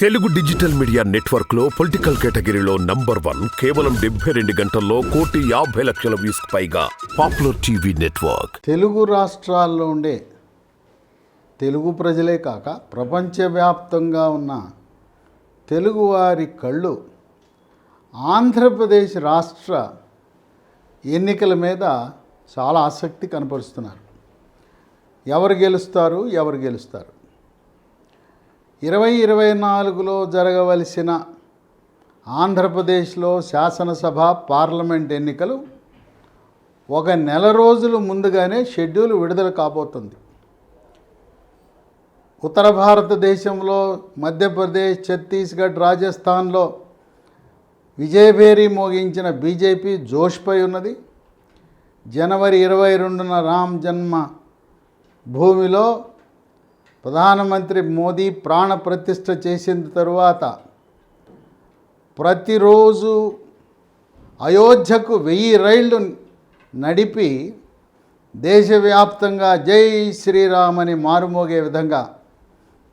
Telugu digital media నెట్వర్క్లో political కేటగిరీలో number one కేవలం డెబ్బై రెండు గంటల్లో కోటి యాభై లక్షల వ్యూస్ పైగా పాపులర్ టీవీ నెట్వర్క్. తెలుగు రాష్ట్రాల్లో ఉండే తెలుగు ప్రజలే కాక ప్రపంచవ్యాప్తంగా ఉన్న తెలుగువారి కళ్ళు ఆంధ్రప్రదేశ్ రాష్ట్ర ఎన్నికల మీద చాలా ఆసక్తి కనపరుస్తున్నారు. ఎవరు గెలుస్తారు ఎవరు గెలుస్తారు? ఇరవై ఇరవై నాలుగులో జరగవలసిన ఆంధ్రప్రదేశ్లో శాసనసభ పార్లమెంట్ ఎన్నికలు ఒక నెల రోజులు ముందుగానే షెడ్యూల్ విడుదల కాబోతుంది. ఉత్తర భారతదేశంలో మధ్యప్రదేశ్ ఛత్తీస్గఢ్ రాజస్థాన్లో విజయభేరి మోగించిన బీజేపీ జోష్పై ఉన్నది. జనవరి ఇరవై రెండున రామ్ జన్మ భూమిలో ప్రధానమంత్రి మోదీ ప్రాణ ప్రతిష్ఠ చేసిన తరువాత ప్రతిరోజు అయోధ్యకు వెయ్యి రైళ్ళు నడిపి దేశవ్యాప్తంగా జై శ్రీరామ్ అని మారుమోగే విధంగా.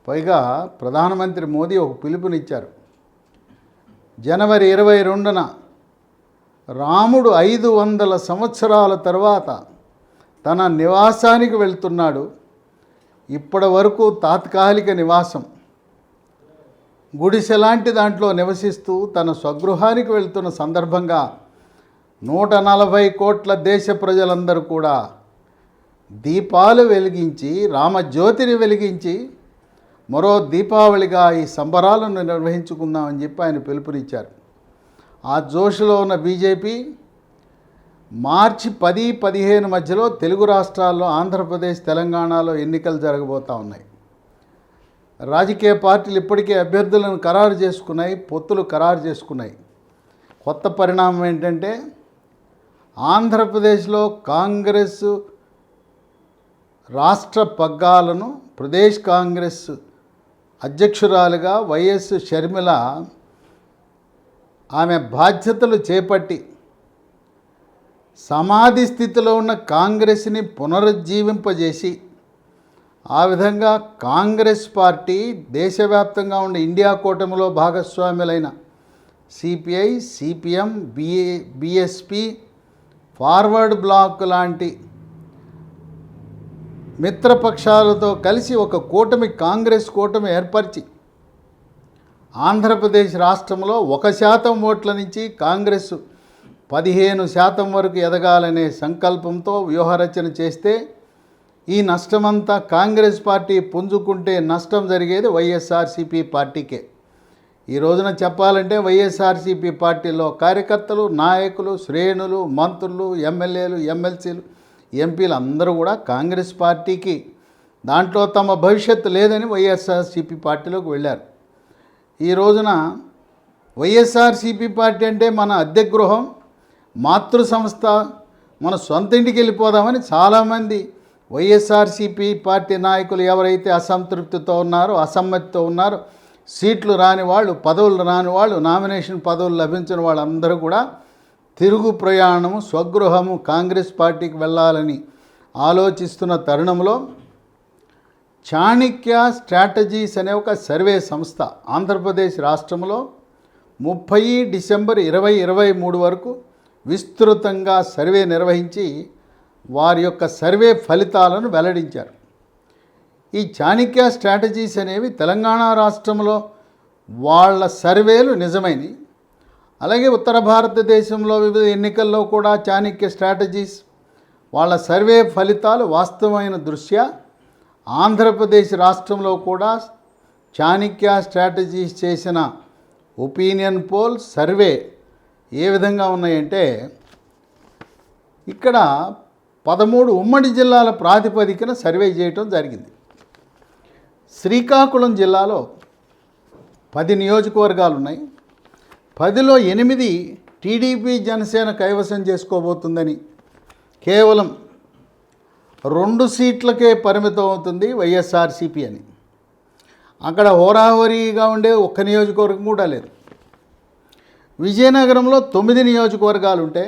పైగా ప్రధానమంత్రి మోదీ ఒక పిలుపునిచ్చారు. జనవరి ఇరవై రెండున రాముడు ఐదు వందల సంవత్సరాల తర్వాత తన నివాసానికి వెళ్తున్నాడు. ఇప్పటి వరకు తాత్కాలిక నివాసం. గుడిసె లాంటి దాంట్లో నివసిస్తూ తన స్వగృహానికి వెళ్తున్న సందర్భంగా నూట నలభై కోట్ల దేశ ప్రజలందరూ కూడా దీపాలు వెలిగించి రామజ్యోతిని వెలిగించి మరో దీపావళిగా ఈ సంబరాలను నిర్వహించుకుందామని చెప్పి ఆయన పిలుపునిచ్చారు. ఆ జోషులో ఉన్న బీజేపీ మార్చి పది పదిహేను మధ్యలో తెలుగు రాష్ట్రాల్లో ఆంధ్రప్రదేశ్ తెలంగాణలో ఎన్నికలు జరగబోతూ ఉన్నాయి. రాజకీయ పార్టీలు ఇప్పటికే అభ్యర్థులను ఖరారు చేసుకున్నాయి పొత్తులు ఖరారు చేసుకున్నాయి. కొత్త పరిణామం ఏంటంటే ఆంధ్రప్రదేశ్లో కాంగ్రెస్ రాష్ట్ర పగ్గాలను ప్రదేశ్ కాంగ్రెస్ అధ్యక్షురాలుగా వైఎస్ షర్మిల ఆమె బాధ్యతలు చేపట్టి సమాధి స్థితిలో ఉన్న కాంగ్రెస్ని పునరుజ్జీవింపజేసి ఆ విధంగా కాంగ్రెస్ పార్టీ దేశవ్యాప్తంగా ఉన్న ఇండియా కూటమిలో భాగస్వాములైన CPI CPM BA BSP forward bloc లాంటి మిత్రపక్షాలతో కలిసి ఒక కూటమి కాంగ్రెస్ కూటమి ఏర్పరిచి ఆంధ్రప్రదేశ్ రాష్ట్రంలో ఒక శాతం ఓట్ల నుంచి కాంగ్రెస్ పదిహేను శాతం వరకు ఎదగాలనే సంకల్పంతో వ్యూహరచన చేస్తే ఈ నష్టమంతా కాంగ్రెస్ పార్టీ పుంజుకుంటే నష్టం జరిగేది వైఎస్ఆర్సీపీ పార్టీకే. ఈ రోజున చెప్పాలంటే వైఎస్ఆర్సీపీ పార్టీలో కార్యకర్తలు నాయకులు శ్రేణులు మంత్రులు ఎమ్మెల్యేలు ఎమ్మెల్సీలు ఎంపీలు అందరూ కూడా కాంగ్రెస్ పార్టీకి. దాంట్లో తమ భవిష్యత్తు లేదని వైఎస్ఆర్సీపీ పార్టీలోకి వెళ్ళారు. ఈ రోజున వైఎస్ఆర్సీపీ పార్టీ అంటే మన అద్దె గృహం మాతృ సంస్థ మన సొంత ఇంటికి వెళ్ళిపోదామని చాలామంది వైఎస్ఆర్సీపీ పార్టీ నాయకులు ఎవరైతే అసంతృప్తితో ఉన్నారో అసమ్మతితో ఉన్నారో సీట్లు రాని వాళ్ళు పదవులు రాని వాళ్ళు నామినేషన్ పదవులు లభించిన వాళ్ళందరూ కూడా తిరుగు ప్రయాణము స్వగృహము కాంగ్రెస్ పార్టీకి వెళ్ళాలని ఆలోచిస్తున్న తరుణంలో చాణిక్య స్ట్రాటజీస్ అనే ఒక సర్వే సంస్థ ఆంధ్రప్రదేశ్ రాష్ట్రంలో ముప్పై డిసెంబర్ ఇరవై ఇరవై మూడు వరకు విస్తృతంగా సర్వే నిర్వహించి వారి యొక్క సర్వే ఫలితాలను వెల్లడించారు. ఈ చాణిక్య స్ట్రాటజీస్ అనేవి తెలంగాణ రాష్ట్రంలో వాళ్ళ సర్వేలు నిజమైనవి. అలాగే ఉత్తర భారతదేశంలో వివిధ ఎన్నికల్లో కూడా చాణిక్య స్ట్రాటజీస్ వాళ్ళ సర్వే ఫలితాలు వాస్తవమైన దృష్ట్యా ఆంధ్రప్రదేశ్ రాష్ట్రంలో కూడా చాణిక్య స్ట్రాటజీస్ చేసిన ఒపీనియన్ పోల్ సర్వే ఏ విధంగా ఉన్నాయంటే ఇక్కడ పదమూడు ఉమ్మడి జిల్లాల ప్రాతిపదికన సర్వే చేయటం జరిగింది. శ్రీకాకుళం జిల్లాలో పది నియోజకవర్గాలు ఉన్నాయి పదిలో ఎనిమిది టీడీపీ జనసేన కైవసం చేసుకోబోతుందని కేవలం రెండు సీట్లకే పరిమితం అవుతుంది వైఎస్ఆర్సీపీ అని. అక్కడ హోరాహోరీగా ఉండే ఒక్క నియోజకవర్గం కూడా లేదు. విజయనగరంలో తొమ్మిది నియోజకవర్గాలు ఉంటే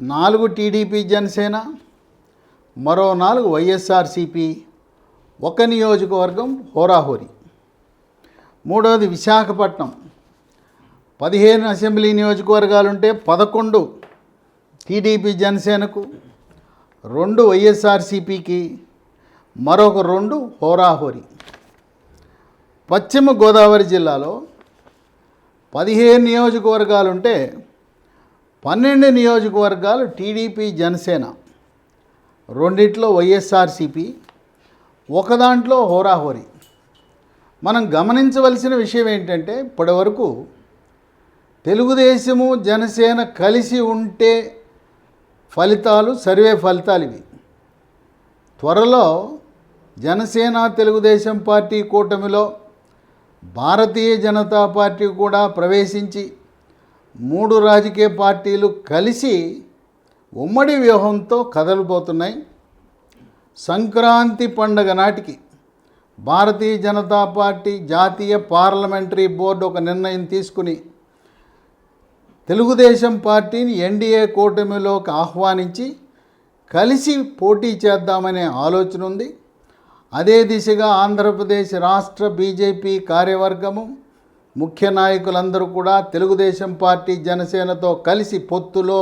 నాలుగు టీడీపీ జనసేన మరో నాలుగు వైఎస్ఆర్సీపీ ఒక నియోజకవర్గం హోరాహోరీ. మూడవది విశాఖపట్నం. పదిహేను అసెంబ్లీ నియోజకవర్గాలుంటే పదకొండు టీడీపీ జనసేనకు రెండు వైఎస్ఆర్సీపీకి మరొక రెండు హోరాహోరీ. పశ్చిమ గోదావరి జిల్లాలో పదిహేను నియోజకవర్గాలు ఉంటే పన్నెండు నియోజకవర్గాలు టీడీపీ జనసేన. రెండిట్లో వైఎస్ఆర్సీపీ ఒక దాంట్లో హోరాహోరీ. మనం గమనించవలసిన విషయం ఏంటంటే ఇప్పటివరకు తెలుగుదేశము జనసేన కలిసి ఉంటే ఫలితాలు సర్వే ఫలితాలు ఇవి. త్వరలో జనసేన తెలుగుదేశం పార్టీ కూటమిలో భారతీయ జనతా పార్టీ కూడా ప్రవేశించి మూడు రాజకీయ పార్టీలు కలిసి ఉమ్మడి వ్యూహంతో కదలిపోతున్నాయి సంక్రాంతి పండగ నాటికి భారతీయ జనతా పార్టీ జాతీయ పార్లమెంటరీ బోర్డు ఒక నిర్ణయం తీసుకుని తెలుగుదేశం పార్టీని ఎన్డీఏ కూటమిలోకి ఆహ్వానించి కలిసి పోటీ చేద్దామనే ఆలోచన ఉంది. అదే దిశగా ఆంధ్రప్రదేశ్ రాష్ట్ర బీజేపీ కార్యవర్గము ముఖ్య నాయకులందరూ కూడా తెలుగుదేశం పార్టీ జనసేనతో కలిసి పొత్తులో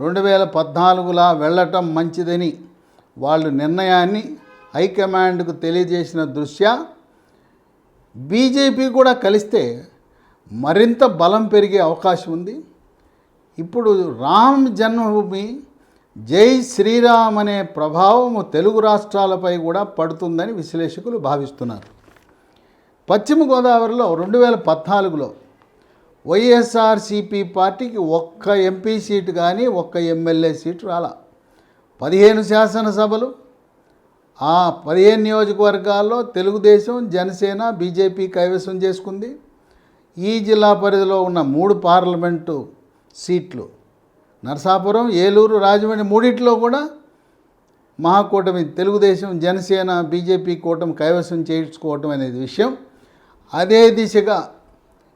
రెండు వేల పద్నాలుగులా వెళ్ళటం మంచిదని వాళ్ళు నిర్ణయాన్ని హైకమాండ్కు తెలియజేసిన దృష్ట్యా బీజేపీ కూడా కలిస్తే మరింత బలం పెరిగే అవకాశం ఉంది. ఇప్పుడు రామ్ జన్మభూమి జై శ్రీరామ్ అనే ప్రభావము తెలుగు రాష్ట్రాలపై కూడా పడుతుందని విశ్లేషకులు భావిస్తున్నారు. పశ్చిమ గోదావరిలో రెండు వేల పద్నాలుగులో వైఎస్ఆర్సిపి పార్టీకి ఒక్క ఎంపీ సీటు కానీ ఒక్క ఎమ్మెల్యే సీటు రాలా. పదిహేను శాసనసభలు ఆ పదిహేను నియోజకవర్గాల్లో తెలుగుదేశం జనసేన బీజేపీ కైవసం చేసుకుంది. ఈ జిల్లా పరిధిలో ఉన్న మూడు పార్లమెంటు సీట్లు నరసాపురం ఏలూరు రాజమండ్రి మూడిట్లో కూడా మహాకూటమి తెలుగుదేశం జనసేన బీజేపీ కూటమి కైవసం చేయించుకోవటం అనేది విషయం. అదే దిశగా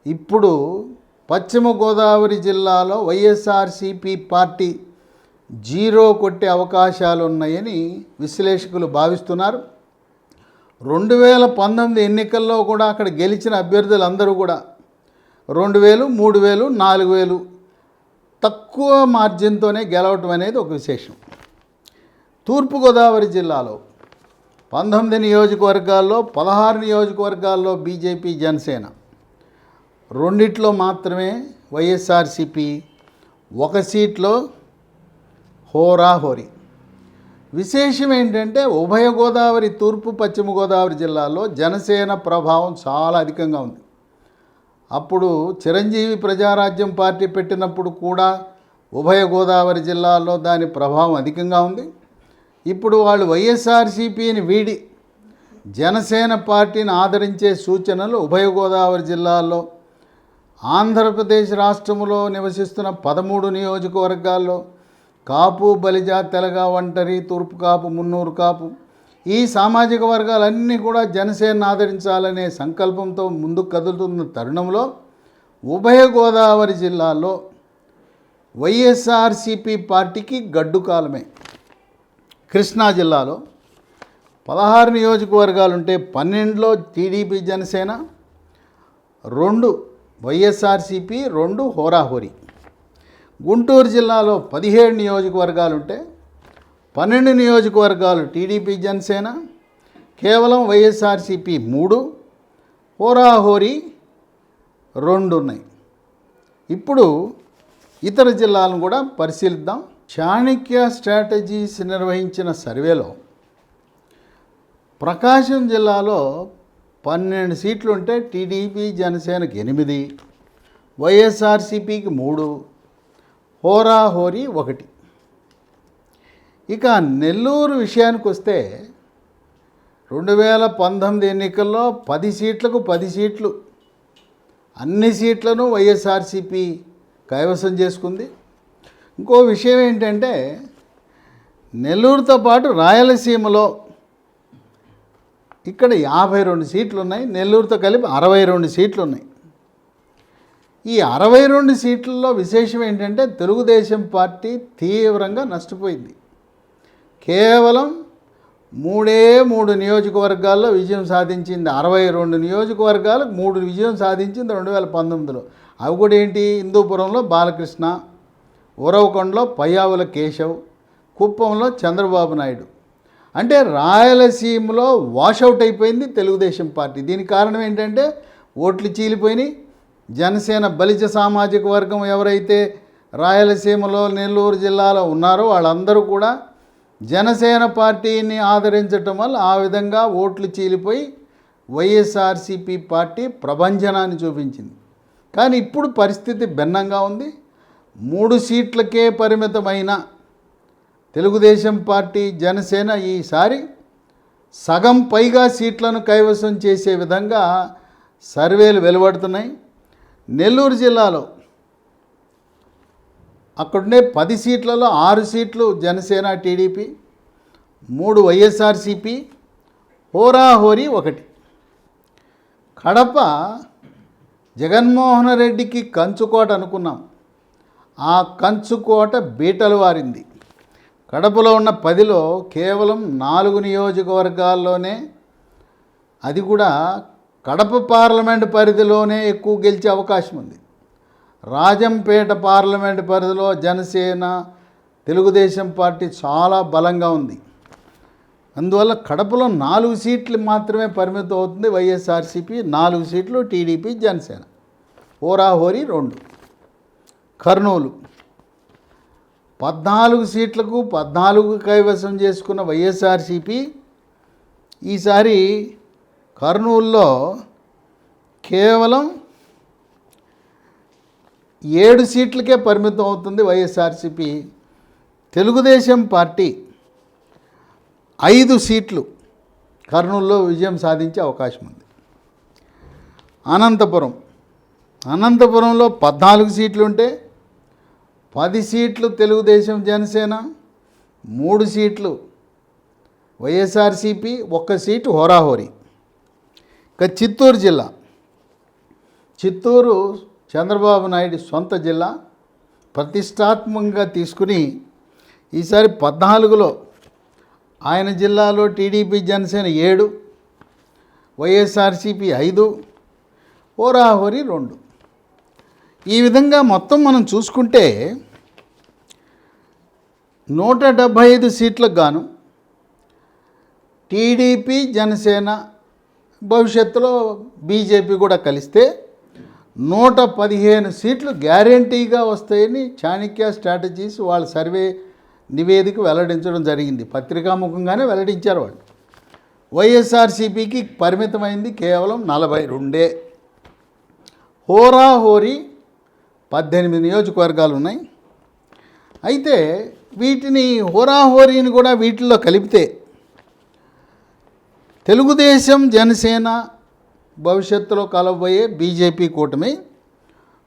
ఇప్పుడు పశ్చిమ గోదావరి జిల్లాలో వైఎస్ఆర్సిపి పార్టీ జీరో కొట్టే అవకాశాలు ఉన్నాయని విశ్లేషకులు భావిస్తున్నారు. రెండు వేల పంతొమ్మిది ఎన్నికల్లో కూడా అక్కడ గెలిచిన అభ్యర్థులందరూ కూడా రెండు వేలు మూడు వేలు నాలుగు వేలు తక్కువ మార్జిన్తోనే గెలవటం అనేది ఒక విశేషం. తూర్పుగోదావరి జిల్లాలో పంతొమ్మిది నియోజకవర్గాల్లో పదహారు నియోజకవర్గాల్లో బీజేపీ జనసేన. రెండిట్లో మాత్రమే వైఎస్ఆర్సిపి ఒక సీట్లో హోరాహోరీ. విశేషం ఏంటంటే ఉభయ గోదావరి తూర్పు పశ్చిమ గోదావరి జిల్లాలో జనసేన ప్రభావం చాలా అధికంగా ఉంది. అప్పుడు చిరంజీవి ప్రజారాజ్యం పార్టీ పెట్టినప్పుడు కూడా ఉభయ గోదావరి జిల్లాల్లో దాని ప్రభావం అధికంగా ఉంది. ఇప్పుడు వాళ్ళు వైఎస్ఆర్సీపీని వీడి జనసేన పార్టీని ఆదరించే సూచనలు ఉభయ గోదావరి జిల్లాల్లో ఆంధ్రప్రదేశ్ రాష్ట్రంలో నివసిస్తున్న పదమూడు నియోజకవర్గాల్లో కాపు బలిజా తెలగ ఒంటరి తూర్పు కాపు మున్నూరు కాపు ఈ సామాజిక వర్గాలన్నీ కూడా జనసేన ఆదరించాలనే సంకల్పంతో ముందుకు కదులుతున్న తరుణంలో ఉభయ గోదావరి జిల్లాలో వైఎస్ఆర్సిపి పార్టీకి గడ్డు కాలమే. కృష్ణా జిల్లాలో పదహారు నియోజకవర్గాలు ఉంటే పన్నెండులో టీడీపీ జనసేన రెండు వైఎస్ఆర్సిపి రెండు హోరాహోరీ. గుంటూరు జిల్లాలో పదిహేడు నియోజకవర్గాలుంటే పన్నెండు నియోజకవర్గాలు టీడీపీ జనసేన కేవలం వైఎస్ఆర్సీపీ మూడు హోరాహోరీ రెండు ఉన్నాయి. ఇప్పుడు ఇతర జిల్లాలను కూడా పరిశీలిద్దాం. చాణక్య స్ట్రాటజీస్ నిర్వహించిన సర్వేలో ప్రకాశం జిల్లాలో పన్నెండు సీట్లు ఉంటే టీడీపీ జనసేనకి ఎనిమిది వైఎస్ఆర్సీపీకి మూడు హోరాహోరీ ఒకటి. ఇక నెల్లూరు విషయానికి వస్తే రెండు వేల పంతొమ్మిది ఎన్నికల్లో పది సీట్లకు పది సీట్లు. అన్ని సీట్లను వైఎస్ఆర్సిపి కైవసం చేసుకుంది. ఇంకో విషయం ఏంటంటే నెల్లూరుతో పాటు రాయలసీమలో ఇక్కడ యాభై రెండు సీట్లు ఉన్నాయి నెల్లూరుతో కలిపి అరవై రెండు సీట్లు ఉన్నాయి ఈ అరవై రెండు సీట్లలో విశేషం ఏంటంటే తెలుగుదేశం పార్టీ తీవ్రంగా నష్టపోయింది. కేవలం మూడే మూడు నియోజకవర్గాల్లో విజయం సాధించింది. అరవై రెండు నియోజకవర్గాలకు మూడు విజయం సాధించింది రెండు వేల పంతొమ్మిదిలో. అవి కూడా ఏంటి? హిందూపురంలో బాలకృష్ణ ఉరవకొండలో పయ్యావుల కేశవ్ కుప్పంలో చంద్రబాబు నాయుడు. అంటే రాయలసీమలో వాషౌట్ అయిపోయింది తెలుగుదేశం పార్టీ. దీనికి కారణం ఏంటంటే ఓట్లు చీలిపోయినాయి. జనసేన బలిజ సామాజిక వర్గం ఎవరైతే రాయలసీమలో నెల్లూరు జిల్లాలో ఉన్నారో వాళ్ళందరూ కూడా జనసేన పార్టీని ఆదరించటం వల్ల ఆ విధంగా ఓట్లు చీలిపోయి వైఎస్ఆర్సీపీ పార్టీ ప్రభంజనాన్ని చూపించింది. కానీ ఇప్పుడు పరిస్థితి భిన్నంగా ఉంది. మూడు సీట్లకే పరిమితమైన తెలుగుదేశం పార్టీ జనసేన ఈసారి సగం పైగా సీట్లను కైవసం చేసే విధంగా సర్వేలు వెలువడుతున్నాయి. నెల్లూరు జిల్లాలో అక్కడుండే పది సీట్లలో ఆరు సీట్లు జనసేన టీడీపీ మూడు వైఎస్ఆర్సీపీ హోరాహోరీ ఒకటి. కడప జగన్మోహన్ రెడ్డికి కంచుకోట అనుకున్నాం. ఆ కంచుకోట బీటలు వారింది. కడపలో ఉన్న పదిలో కేవలం నాలుగు నియోజకవర్గాల్లోనే అది కూడా కడప పార్లమెంట్ పరిధిలోనే ఎక్కువ గెలిచే అవకాశం ఉంది. రాజంపేట పార్లమెంట్ పరిధిలో జనసేన తెలుగుదేశం పార్టీ చాలా బలంగా ఉంది. అందువల్ల కడపలో నాలుగు సీట్లు మాత్రమే పరిమితం అవుతుంది వైఎస్ఆర్సీపీ నాలుగు సీట్లు టీడీపీ జనసేన. హోరాహోరీ రెండు. కర్నూలు. పద్నాలుగు సీట్లకు పద్నాలుగు కైవసం చేసుకున్న వైఎస్ఆర్సీపీ ఈసారి కర్నూలులో కేవలం ఏడు సీట్లకే పరిమితం అవుతుంది వైఎస్ఆర్సీపీ. తెలుగుదేశం పార్టీ ఐదు సీట్లు కర్నూలులో విజయం సాధించే అవకాశం ఉంది. అనంతపురం. అనంతపురంలో పద్నాలుగు సీట్లు ఉంటే పది సీట్లు తెలుగుదేశం జనసేన మూడు సీట్లు వైఎస్ఆర్సీపీ ఒక్క సీటు హోరాహోరీ. ఇక చిత్తూరు జిల్లా. చిత్తూరు చంద్రబాబు నాయుడు సొంత జిల్లా ప్రతిష్టాత్మకంగా తీసుకుని ఈసారి పద్నాలుగులో ఆయన జిల్లాలో టీడీపీ జనసేన ఏడు వైఎస్ఆర్సీపీ ఐదు హోరాహోరీ రెండు. ఈ విధంగా మొత్తం మనం చూసుకుంటే నూట డెబ్భై ఐదు సీట్లకు గాను టీడీపీ జనసేన భవిష్యత్తులో బీజేపీ కూడా కలిస్తే నూట పదిహేను సీట్లు గ్యారంటీగా వస్తాయని చాణక్య స్ట్రాటజీస్ వాళ్ళ సర్వే నివేదిక వెల్లడించడం జరిగింది. పత్రికాముఖంగానే వెల్లడించారు వాళ్ళు. వైఎస్ఆర్సీపీకి పరిమితమైంది కేవలం నలభై రెండే. హోరాహోరీ పద్దెనిమిది నియోజకవర్గాలు ఉన్నాయి. అయితే వీటిని హోరాహోరీని కూడా వీటిల్లో కలిపితే తెలుగుదేశం జనసేన భవిష్యత్తులో కలవబోయే బీజేపీ కూటమి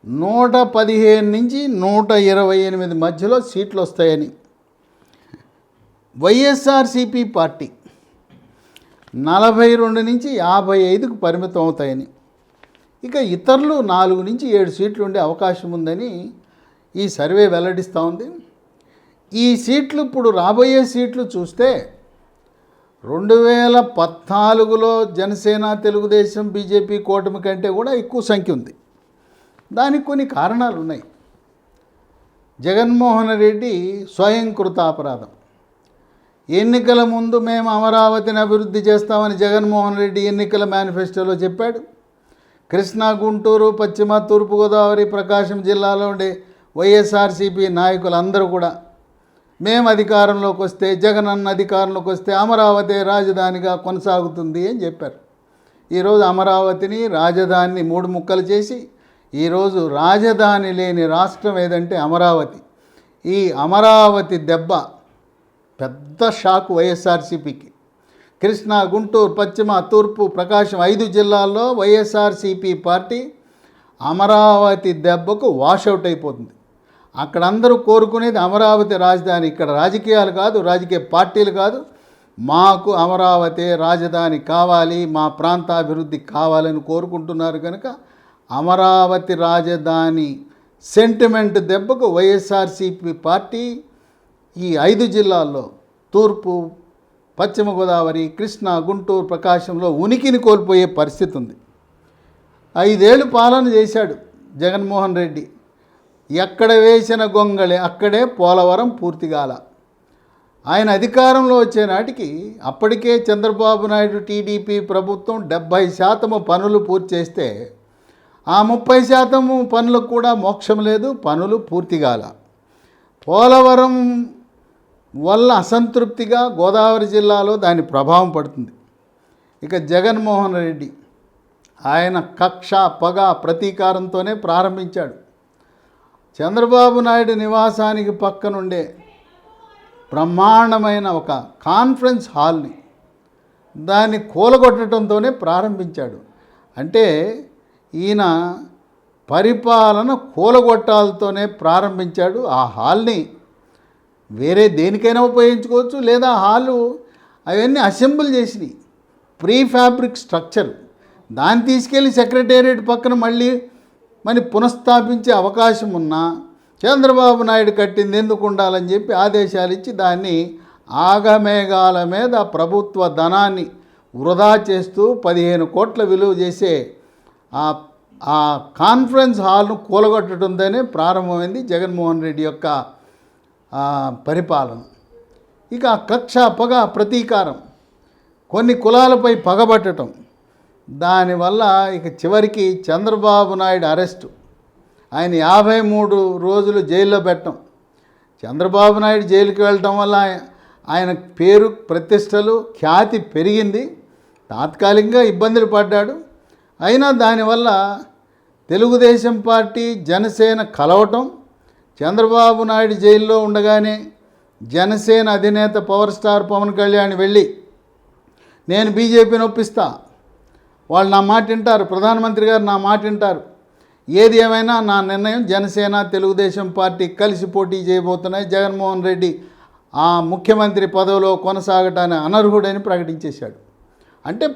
నూట పదిహేను నుంచి నూట ఇరవై ఎనిమిది మధ్యలో సీట్లు వస్తాయని. వైఎస్ఆర్సీపీ పార్టీ నలభై రెండు నుంచి యాభై ఐదుకు పరిమితం అవుతాయని. ఇక ఇతరులు నాలుగు నుంచి ఏడు సీట్లు ఉండే అవకాశం ఉందని ఈ సర్వే వెల్లడిస్తూ ఉంది. ఈ సీట్లు ఇప్పుడు రాబోయే సీట్లు చూస్తే రెండు వేల పద్నాలుగులో జనసేన తెలుగుదేశం బీజేపీ కూటమి కంటే కూడా ఎక్కువ సంఖ్య ఉంది. దానికి కొన్ని కారణాలు ఉన్నాయి. జగన్మోహన్ రెడ్డి స్వయం కృతాపరాధం ఎన్నికల ముందు మేము అమరావతిని అభివృద్ధి చేస్తామని జగన్మోహన్ రెడ్డి ఎన్నికల మేనిఫెస్టోలో చెప్పాడు. కృష్ణా గుంటూరు పశ్చిమ తూర్పుగోదావరి ప్రకాశం జిల్లాలో ఉండే వైఎస్ఆర్సీపీ నాయకులందరూ కూడా మేము అధికారంలోకి వస్తే జగన్ అన్న అధికారంలోకి వస్తే అమరావతి రాజధానిగా కొనసాగుతుంది అని చెప్పారు. ఈరోజు అమరావతిని రాజధానిని మూడు ముక్కలు చేసి ఈరోజు రాజధాని లేని రాష్ట్రం ఏదంటే అమరావతి. ఈ అమరావతి దెబ్బ పెద్ద షాక్ వైఎస్ఆర్సీపీకి. కృష్ణా గుంటూరు పశ్చిమ తూర్పు ప్రకాశం ఐదు జిల్లాల్లో వైఎస్ఆర్సీపీ పార్టీ అమరావతి దెబ్బకు వాషౌట్ అయిపోతుంది. అక్కడ అందరూ కోరుకునేది అమరావతి రాజధాని. ఇక్కడ రాజకీయాలు కాదు రాజకీయ పార్టీలు కాదు. మాకు అమరావతి రాజధాని కావాలి మా ప్రాంతాభివృద్ధి కావాలని కోరుకుంటున్నారు కనుక అమరావతి రాజధాని సెంటిమెంట్ దెబ్బకు వైఎస్ఆర్సీపీ పార్టీ ఈ ఐదు జిల్లాల్లో తూర్పు పశ్చిమ గోదావరి కృష్ణా గుంటూరు ప్రకాశంలో ఉనికిని కోల్పోయే పరిస్థితి ఉంది. ఐదేళ్ళు పాలన చేశాడు జగన్మోహన్ రెడ్డి. ఎక్కడ వేసిన గొంగళి అక్కడే పోలవరం పూర్తిగాల ఆయన అధికారంలో వచ్చే నాటికి అప్పటికే చంద్రబాబు నాయుడు టీడీపీ ప్రభుత్వం డెబ్భై శాతము పనులు పూర్తి చేస్తే ఆ ముప్పై శాతము పనులకు కూడా మోక్షం లేదు పనులు పూర్తిగాల పోలవరం వల్ల అసంతృప్తిగా గోదావరి జిల్లాలో దాని ప్రభావం పడుతుంది. ఇక జగన్మోహన్ రెడ్డి ఆయన కక్ష పగ ప్రతీకారంతోనే ప్రారంభించాడు. చంద్రబాబు నాయుడు నివాసానికి పక్కనుండే బ్రహ్మాండమైన ఒక కాన్ఫరెన్స్ హాల్ని దాన్ని కూలగొట్టడంతోనే ప్రారంభించాడు. అంటే ఈయన పరిపాలన కూలగొట్టాలతోనే ప్రారంభించాడు. ఆ హాల్ని వేరే దేనికైనా ఉపయోగించుకోవచ్చు లేదా హాలు అవన్నీ అసెంబుల్ చేసినాయి. Pre fabric structure. దాన్ని తీసుకెళ్ళి సెక్రటేరియట్ పక్కన మళ్ళీ మరి పునఃస్థాపించే అవకాశం ఉన్నా చంద్రబాబు నాయుడు కట్టింది ఎందుకు ఉండాలని చెప్పి ఆదేశాలు ఇచ్చి దాన్ని ఆగమేఘాల మీద ప్రభుత్వ ధనాన్ని వృధా చేస్తూ పదిహేను కోట్ల విలువ చేసే ఆ ఆ కాన్ఫరెన్స్ హాల్ను కూలగొట్టడంతోనే ప్రారంభమైంది జగన్మోహన్ రెడ్డి యొక్క పరిపాలన. ఇక కక్ష పగ ప్రతీకారం కొన్ని కులాలపై పగబట్టడం దానివల్ల ఇక చివరికి చంద్రబాబు నాయుడు అరెస్టు. ఆయన యాభై మూడు రోజులు జైల్లో పెట్టడం. చంద్రబాబు నాయుడు జైలుకి వెళ్ళటం వల్ల ఆయన పేరు ప్రతిష్టలు ఖ్యాతి పెరిగింది. తాత్కాలికంగా ఇబ్బందులు పడ్డాడు. అయినా దానివల్ల తెలుగుదేశం పార్టీ జనసేన కలవటం చంద్రబాబు నాయుడు జైల్లో ఉండగానే జనసేన అధినేత పవర్ స్టార్ పవన్ కళ్యాణ్ వెళ్ళి నేను బీజేపీని ఒప్పిస్తా వాళ్ళు నా మాట వింటారు. ప్రధానమంత్రి గారు నా మాట వింటారు. ఏది ఏమైనా నా నిర్ణయం జనసేన తెలుగుదేశం పార్టీ కలిసి పోటీ చేయబోతున్నాయి. జగన్మోహన్ రెడ్డి ఆ ముఖ్యమంత్రి పదవిలో కొనసాగటాన్ని అనర్హుడని ప్రకటించేశాడు. అంటే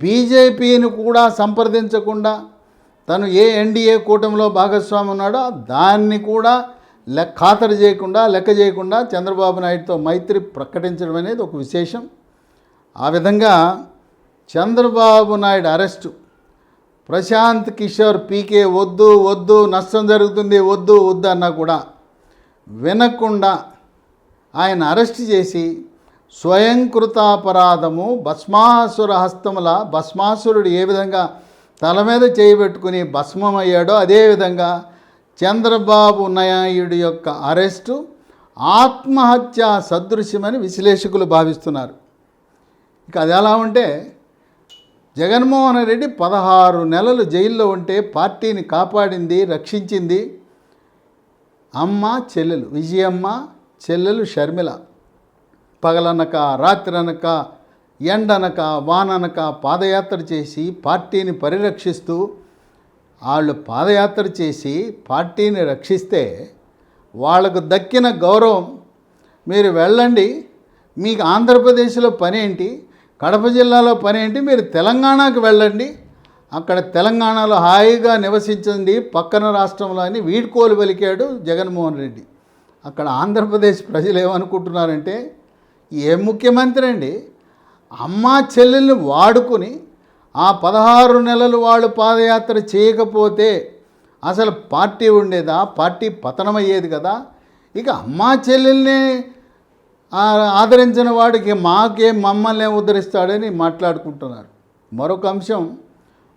బీజేపీని కూడా సంప్రదించకుండా తను ఏ ఎన్డీఏ కూటమిలో భాగస్వామి ఉన్నాడో దాన్ని కూడా లెక్క ఖాతరు చేయకుండా లెక్క చేయకుండా చంద్రబాబు నాయుడుతో మైత్రి ప్రకటించడం అనేది ఒక విశేషం. ఆ విధంగా చంద్రబాబు నాయుడు అరెస్టు. ప్రశాంత్ కిషోర్ పీకే వద్దు వద్దు నష్టం జరుగుతుంది వద్దు వద్దు అన్నా కూడా వినకుండా ఆయన అరెస్ట్ చేసి స్వయంకృతాపరాధము భస్మాసుర హస్తముల భస్మాసురుడు ఏ విధంగా తల మీద చేయబెట్టుకుని భస్మమయ్యాడో అదేవిధంగా చంద్రబాబు నాయుడు యొక్క అరెస్టు ఆత్మహత్య సదృశ్యమని విశ్లేషకులు భావిస్తున్నారు. ఇక అది ఎలా ఉంటే జగన్మోహన్ రెడ్డి పదహారు నెలలు జైల్లో ఉంటే పార్టీని కాపాడింది రక్షించింది అమ్మ చెల్లెలు విజయమ్మ చెల్లెలు షర్మిల. పగలనక రాత్రనక ఎండనక వాననక పాదయాత్ర చేసి పార్టీని పరిరక్షిస్తూ వాళ్ళు పాదయాత్ర చేసి పార్టీని రక్షిస్తే వాళ్ళకు దక్కిన గౌరవం. మీరు వెళ్ళండి. మీకు ఆంధ్రప్రదేశ్లో పని ఏంటి కడప జిల్లాలో పని ఏంటి? మీరు తెలంగాణకు వెళ్ళండి. అక్కడ తెలంగాణలో హాయిగా నివసించండి. పక్కన రాష్ట్రంలో అని వీడ్కోలు పలికాడు జగన్మోహన్ రెడ్డి. అక్కడ ఆంధ్రప్రదేశ్ ప్రజలు ఏమనుకుంటున్నారంటే ఏ ముఖ్యమంత్రి అండి? అమ్మా చెల్లెల్ని వాడుకుని ఆ పదహారు నెలలు వాళ్ళు పాదయాత్ర చేయకపోతే అసలు పార్టీ ఉండేదా? పార్టీ పతనమయ్యేది కదా. ఇక అమ్మా చెల్లెల్ని ఆదరించిన వాడికి మాకేం మమ్మల్ని ఉద్ధరిస్తాడని మాట్లాడుకుంటున్నారు. మరొక అంశం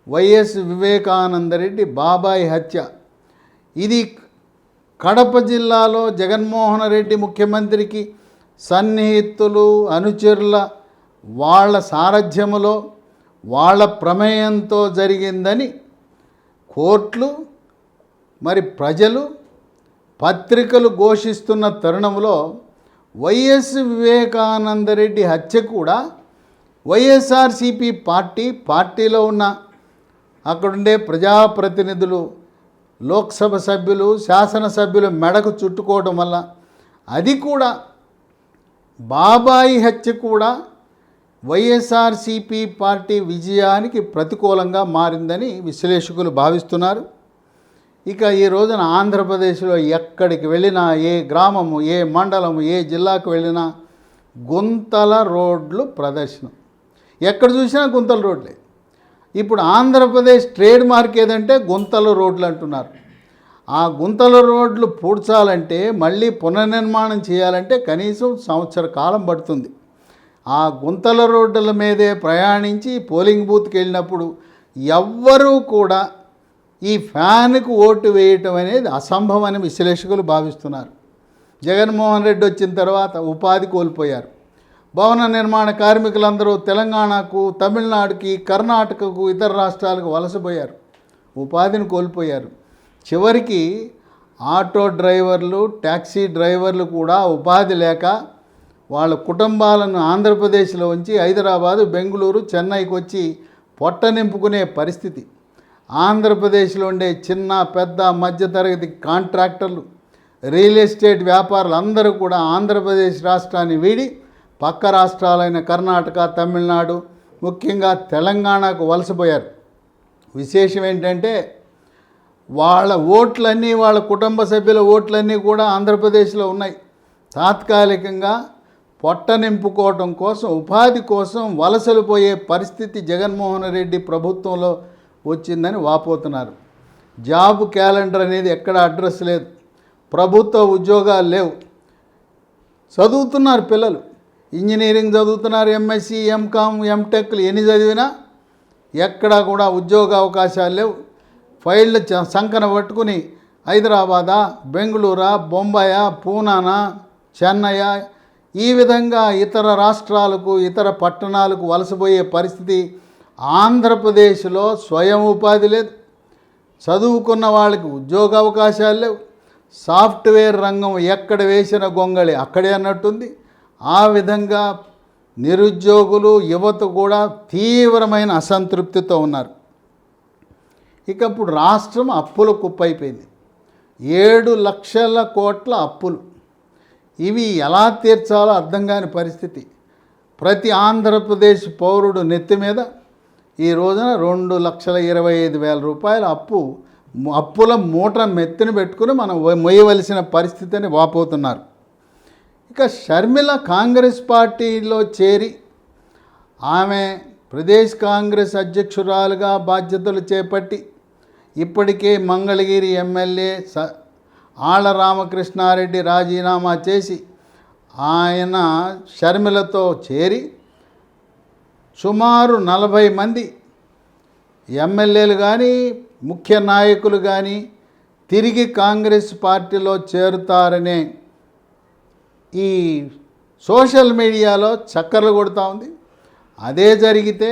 వైఎస్ వివేకానందరెడ్డి బాబాయ్ హత్య. ఇది కడప జిల్లాలో జగన్మోహన్ రెడ్డి ముఖ్యమంత్రికి సన్నిహితులు అనుచరుల వాళ్ళ సారథ్యములో వాళ్ళ ప్రమేయంతో జరిగిందని కోర్టులు మరి ప్రజలు పత్రికలు ఘోషిస్తున్న తరుణంలో వైఎస్ వివేకానందరెడ్డి హత్య కూడా వైఎస్ఆర్సిపి పార్టీ పార్టీలో ఉన్న అక్కడుండే ప్రజాప్రతినిధులు లోక్సభ సభ్యులు శాసనసభ్యులు మెడకు చుట్టుకోవడం వల్ల అది కూడా బాబాయి హత్య కూడా వైఎస్ఆర్సిపి పార్టీ విజయానికి ప్రతికూలంగా మారిందని విశ్లేషకులు భావిస్తున్నారు. ఇక ఈ రోజున ఆంధ్రప్రదేశ్లో ఎక్కడికి వెళ్ళినా ఏ గ్రామము ఏ మండలము ఏ జిల్లాకు వెళ్ళినా గుంతల రోడ్లు ప్రదర్శనం. ఎక్కడ చూసినా గుంతల రోడ్లే. ఇప్పుడు ఆంధ్రప్రదేశ్ ట్రేడ్ మార్క్ ఏదంటే గుంతల రోడ్లు అంటున్నారు. ఆ గుంతల రోడ్లు పూడ్చాలంటే మళ్ళీ పునర్నిర్మాణం చేయాలంటే కనీసం సంవత్సర కాలం పడుతుంది. ఆ గుంతల రోడ్ల మీదే ప్రయాణించి పోలింగ్ బూత్కి వెళ్ళినప్పుడు ఎవ్వరూ కూడా ఈ ఫ్యాన్కు ఓటు వేయటం అనేది అసంభవమని విశ్లేషకులు భావిస్తున్నారు. జగన్మోహన్ రెడ్డి వచ్చిన తర్వాత ఉపాధి కోల్పోయారు. భవన నిర్మాణ కార్మికులందరూ తెలంగాణకు తమిళనాడుకి కర్ణాటకకు ఇతర రాష్ట్రాలకు వలసపోయారు. ఉపాధిని కోల్పోయారు. చివరికి ఆటో డ్రైవర్లు ట్యాక్సీ డ్రైవర్లు కూడా ఉపాధి లేక వాళ్ళ కుటుంబాలను ఆంధ్రప్రదేశ్లో ఉంచి హైదరాబాదు బెంగళూరు చెన్నైకి వచ్చి పొట్ట నింపుకునే పరిస్థితి. ఆంధ్రప్రదేశ్లో ఉండే చిన్న పెద్ద మధ్యతరగతి కాంట్రాక్టర్లు రియల్ ఎస్టేట్ వ్యాపారులు అందరూ కూడా ఆంధ్రప్రదేశ్ రాష్ట్రాన్ని వీడి పక్క రాష్ట్రాలైన కర్ణాటక తమిళనాడు ముఖ్యంగా తెలంగాణకు వలసపోయారు. విశేషం ఏంటంటే వాళ్ళ ఓట్లన్నీ వాళ్ళ కుటుంబ సభ్యుల ఓట్లన్నీ కూడా ఆంధ్రప్రదేశ్లో ఉన్నాయి. తాత్కాలికంగా పొట్ట నింపుకోవటం కోసం ఉపాధి కోసం వలసలు పోయే పరిస్థితి జగన్మోహన్ రెడ్డి ప్రభుత్వంలో వచ్చిందని వాపోతున్నారు. జాబ్ క్యాలెండర్ అనేది ఎక్కడ అడ్రస్ లేదు. ప్రభుత్వ ఉద్యోగాలు లేవు. చదువుతున్నారు పిల్లలు. ఇంజనీరింగ్ చదువుతున్నారు ఎంఎస్సి ఎంకామ్ ఎంటెక్లు ఎన్ని చదివినా ఎక్కడా కూడా ఉద్యోగ అవకాశాలు లేవు. ఫైళ్ళు చ- సంకన పట్టుకుని హైదరాబాదా బెంగళూరా బొంబాయా పూనానా చెన్నయ ఈ విధంగా ఇతర రాష్ట్రాలకు ఇతర పట్టణాలకు వలసపోయే పరిస్థితి ఆంధ్రప్రదేశ్లో స్వయం ఉపాధి లేదు. చదువుకున్న వాళ్ళకి ఉద్యోగ అవకాశాలు లేవు. సాఫ్ట్వేర్ రంగం ఎక్కడ వేసిన గొంగళి అక్కడే అన్నట్టుంది. ఆ విధంగా నిరుద్యోగులు యువత కూడా తీవ్రమైన అసంతృప్తితో ఉన్నారు. ఇక ఇప్పుడు రాష్ట్రం అప్పుల కుప్పైపోయింది. ఏడు లక్షల కోట్ల అప్పులు. ఇవి ఎలా తీర్చాలో అర్థం కాని పరిస్థితి. ప్రతి ఆంధ్రప్రదేశ్ పౌరుడు నెత్తి మీద ఈ రోజున రెండు లక్షల ఇరవై ఐదు వేల రూపాయల అప్పు అప్పుల మూట మెత్తిన పెట్టుకుని మనం మొయ్యవలసిన పరిస్థితిని వాపోతున్నారు. ఇక షర్మిల కాంగ్రెస్ పార్టీలో చేరి ఆమె ప్రదేశ్ కాంగ్రెస్ అధ్యక్షురాలుగా బాధ్యతలు చేపట్టి ఇప్పటికే మంగళగిరి ఎమ్మెల్యే స ఆళ్ళ రామకృష్ణారెడ్డి రాజీనామా చేసి ఆయన షర్మిలతో చేరి సుమారు నలభై మంది ఎమ్మెల్యేలు కానీ ముఖ్య నాయకులు కానీ తిరిగి కాంగ్రెస్ పార్టీలో చేరుతారనే ఈ సోషల్ మీడియాలో చక్కర్లు కొడుతూ ఉంది. అదే జరిగితే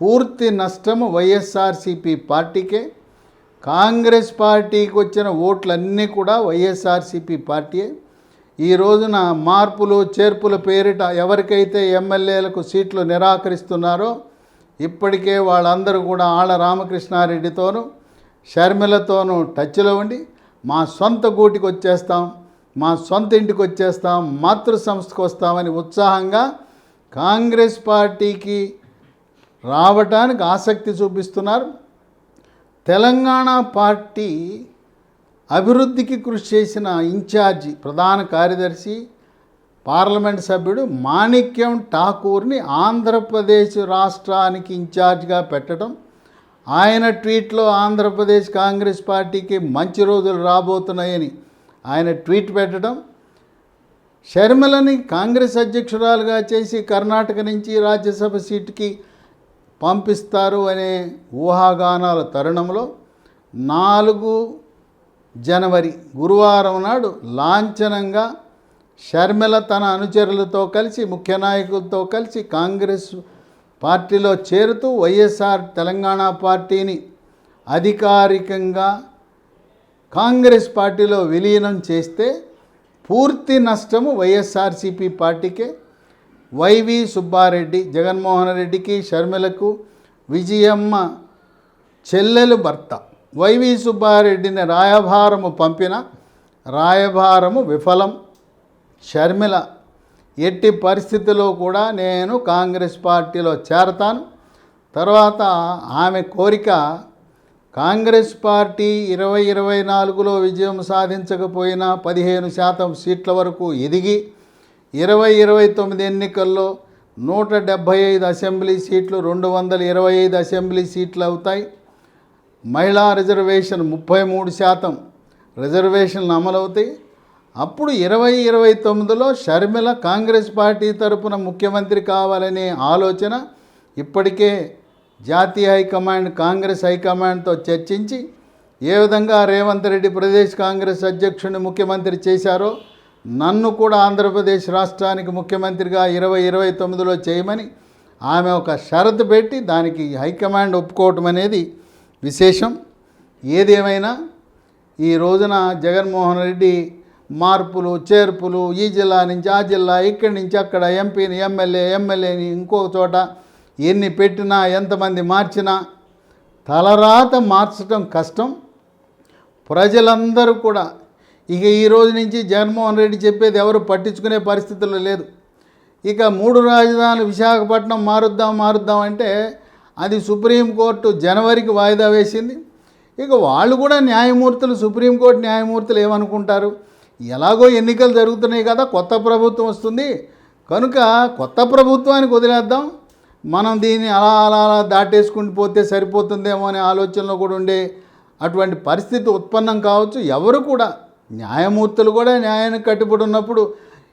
పూర్తి నష్టము వైఎస్ఆర్సీపీ పార్టీకే. కాంగ్రెస్ పార్టీకి వచ్చిన ఓట్లన్నీ కూడా వైఎస్ఆర్సీపీ పార్టీయే. ఈ రోజున మార్పులు చేర్పుల పేరిట ఎవరికైతే ఎమ్మెల్యేలకు సీట్లు నిరాకరిస్తున్నారో ఇప్పటికే వాళ్ళందరూ కూడా ఆళ్ళ రామకృష్ణారెడ్డితోనూ షర్మిలతోనూ టచ్లో ఉండి మా సొంత గూటికి వచ్చేస్తాం మా సొంత ఇంటికి వచ్చేస్తాం మాతృ సంస్థకు వస్తామని ఉత్సాహంగా కాంగ్రెస్ పార్టీకి రావటానికి ఆసక్తి చూపిస్తున్నారు. తెలంగాణ పార్టీ అభివృద్ధికి కృషి చేసిన ఇన్ఛార్జి ప్రధాన కార్యదర్శి పార్లమెంట్ సభ్యుడు మాణిక్యం ఠాకూర్ని ఆంధ్రప్రదేశ్ రాష్ట్రానికి ఇన్ఛార్జిగా పెట్టడం ఆయన ట్వీట్లో ఆంధ్రప్రదేశ్ కాంగ్రెస్ పార్టీకి మంచి రోజులు రాబోతున్నాయని ఆయన ట్వీట్ పెట్టడం షర్మిలని కాంగ్రెస్ అధ్యక్షురాలుగా చేసి కర్ణాటక నుంచి రాజ్యసభ సీటుకి పంపిస్తారు అనే ఊహాగానాల తరుణంలో నాలుగు జనవరి గురువారం నాడు లాంఛనంగా షర్మిల తన అనుచరులతో కలిసి ముఖ్య నాయకులతో కలిసి కాంగ్రెస్ పార్టీలో చేరుతూ వైఎస్ఆర్ తెలంగాణ పార్టీని అధికారికంగా కాంగ్రెస్ పార్టీలో విలీనం చేస్తే పూర్తి నష్టము వైఎస్ఆర్సీపీ పార్టీకే. వైవి సుబ్బారెడ్డి జగన్మోహన్ రెడ్డికి షర్మిలకు విజయమ్మ చెల్లెలు భర్త. వైవి సుబ్బారెడ్డిని రాయభారము పంపిన రాయభారము విఫలం షర్మిల ఎట్టి పరిస్థితిలో కూడా నేను కాంగ్రెస్ పార్టీలో చేరతాను. తర్వాత ఆమె కోరిక కాంగ్రెస్ పార్టీ ఇరవై ఇరవై నాలుగులో విజయం సాధించకపోయినా పదిహేను శాతం సీట్ల వరకు ఎదిగి ఇరవై ఇరవై తొమ్మిది ఎన్నికల్లో నూట డెబ్భై ఐదు అసెంబ్లీ సీట్లు రెండు వందల ఇరవై ఐదు అసెంబ్లీ సీట్లు అవుతాయి. మహిళా రిజర్వేషన్ ముప్పై మూడు శాతం రిజర్వేషన్లు అమలవుతాయి. అప్పుడు ఇరవై ఇరవై తొమ్మిదిలో షర్మిల కాంగ్రెస్ పార్టీ తరపున ముఖ్యమంత్రి కావాలనే ఆలోచన ఇప్పటికే జాతీయ హైకమాండ్ కాంగ్రెస్ హైకమాండ్తో చర్చించి ఏ విధంగా రేవంత్ రెడ్డి ప్రదేశ్ కాంగ్రెస్ అధ్యక్షుడిని ముఖ్యమంత్రి చేశారో నన్ను కూడా ఆంధ్రప్రదేశ్ రాష్ట్రానికి ముఖ్యమంత్రిగా ఇరవై ఇరవై తొమ్మిదిలో చేయమని ఆమె ఒక షరతు పెట్టి దానికి హైకమాండ్ ఒప్పుకోవటం అనేది విశేషం ఏదేమైనా ఈ రోజున జగన్మోహన్ రెడ్డి మార్పులు చేర్పులు ఈ జిల్లా నుంచి ఆ జిల్లా ఇక్కడి నుంచి అక్కడ ఎంపీని ఎమ్మెల్యే ఎమ్మెల్యేని ఇంకొక చోట ఎన్ని పెట్టినా ఎంతమంది మార్చినా తలరాత మార్చడం కష్టం. ప్రజలందరూ కూడా ఇక ఈ రోజు నుంచి జగన్మోహన్ రెడ్డి చెప్పేది ఎవరు పట్టించుకునే పరిస్థితుల్లో లేదు. ఇక మూడు రాజధానులు విశాఖపట్నం మారుద్దాం మారుద్దాం అంటే అది సుప్రీంకోర్టు జనవరికి వాయిదా వేసింది. ఇక వాళ్ళు కూడా న్యాయమూర్తులు సుప్రీంకోర్టు న్యాయమూర్తులు ఏమనుకుంటారు? ఎలాగో ఎన్నికలు జరుగుతున్నాయి కదా కొత్త ప్రభుత్వం వస్తుంది. కనుక కొత్త ప్రభుత్వానికి వదిలేద్దాం. మనం దీన్ని అలా అలా అలా దాటేసుకుంటూ పోతే సరిపోతుందేమో అనే ఆలోచనలో కూడా ఉండే అటువంటి పరిస్థితి ఉత్పన్నం కావచ్చు. ఎవరు కూడా న్యాయమూర్తులు కూడా న్యాయానికి కట్టుబడి ఉన్నప్పుడు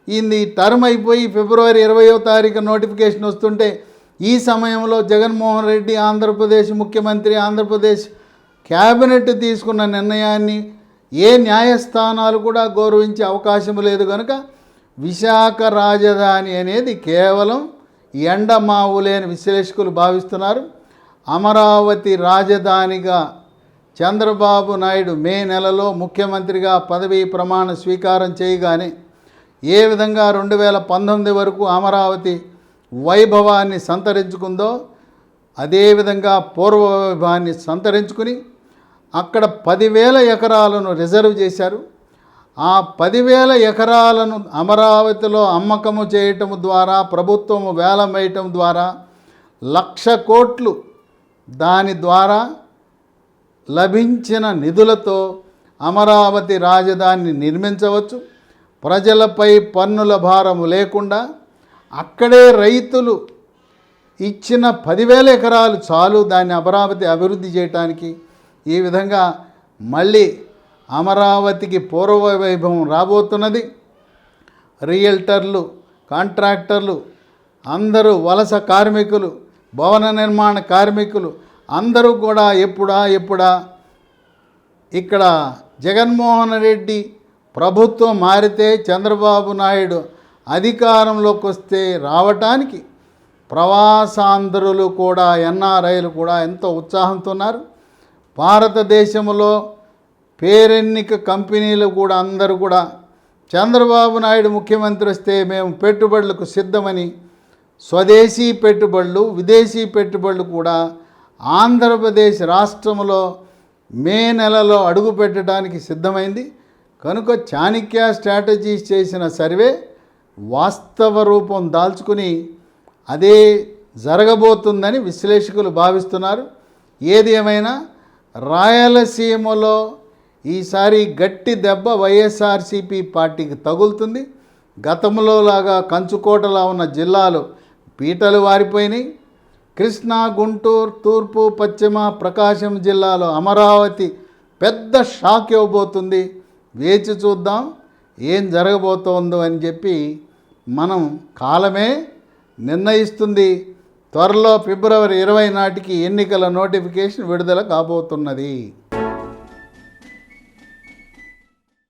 ఇది టర్మ్ అయిపోయి ఫిబ్రవరి ఇరవయో తారీఖు నోటిఫికేషన్ వస్తుంటే ఈ సమయంలో జగన్మోహన్ రెడ్డి ఆంధ్రప్రదేశ్ ముఖ్యమంత్రి ఆంధ్రప్రదేశ్ క్యాబినెట్ తీసుకున్న నిర్ణయాన్ని ఏ న్యాయస్థానాలు కూడా గౌరవించే అవకాశం లేదు కనుక విశాఖ రాజధాని అనేది కేవలం ఎండమావులే అని విశ్లేషకులు భావిస్తున్నారు. అమరావతి రాజధానిగా చంద్రబాబు నాయుడు మే నెలలో ముఖ్యమంత్రిగా పదవీ ప్రమాణ స్వీకారం చేయగానే ఏ విధంగా రెండు వేల పంతొమ్మిది వరకు అమరావతి వైభవాన్ని సంతరించుకుందో అదేవిధంగా పూర్వ వైభవాన్ని సంతరించుకుని అక్కడ పదివేల ఎకరాలను రిజర్వ్ చేశారు. ఆ పదివేల ఎకరాలను అమరావతిలో అమ్మకము చేయటం ద్వారా ప్రభుత్వము వేలం వేయటం ద్వారా లక్ష కోట్లు దాని ద్వారా లభించిన నిధులతో అమరావతి రాజధానిని నిర్మించవచ్చు. ప్రజలపై పన్నుల భారము లేకుండా అక్కడే రైతులు ఇచ్చిన పదివేల ఎకరాలు చాలు దాన్ని అమరావతి అభివృద్ధి చేయటానికి ఈ విధంగా మళ్ళీ అమరావతికి పూర్వ వైభవం రాబోతున్నది. రియల్టర్లు కాంట్రాక్టర్లు అందరూ వలస కార్మికులు భవన నిర్మాణ కార్మికులు అందరూ కూడా ఎప్పుడా ఎప్పుడా ఇక్కడ జగన్మోహన్ రెడ్డి ప్రభుత్వం మారితే చంద్రబాబు నాయుడు అధికారంలోకి వస్తే రావటానికి ప్రవాసాంధ్రులు కూడా ఎన్ఆర్ఐలు కూడా ఎంతో ఉత్సాహంతో ఉన్నారు భారతదేశంలో పేరెన్నిక కంపెనీలు కూడా అందరూ కూడా చంద్రబాబు నాయుడు ముఖ్యమంత్రి వస్తే మేము పెట్టుబడులకు సిద్ధమని స్వదేశీ పెట్టుబడులు విదేశీ పెట్టుబడులు కూడా ఆంధ్రప్రదేశ్ రాష్ట్రంలో మే నెలలో అడుగు పెట్టడానికి సిద్ధమైంది. కనుక చాణక్య స్ట్రాటజీస్ చేసిన సర్వే వాస్తవ రూపం దాల్చుకుని అదే జరగబోతుందని విశ్లేషకులు భావిస్తున్నారు. ఏది ఏమైనా రాయలసీమలో ఈసారి గట్టి దెబ్బ వైఎస్ఆర్సీపీ పార్టీకి తగులుతుంది. గతంలో లాగా కంచుకోటలా ఉన్న జిల్లాలు పీటలు వారిపోయినాయి. కృష్ణా గుంటూరు తూర్పు పశ్చిమ ప్రకాశం జిల్లాలో అమరావతి పెద్ద షాక్ ఇవ్వబోతుంది. వేచి చూద్దాం ఏం జరగబోతోందో అని చెప్పి మనం కాలమే నిర్ణయిస్తుంది. త్వరలో ఫిబ్రవరి ఇరవై నాటికి ఎన్నికల నోటిఫికేషన్ విడుదల కాబోతున్నది.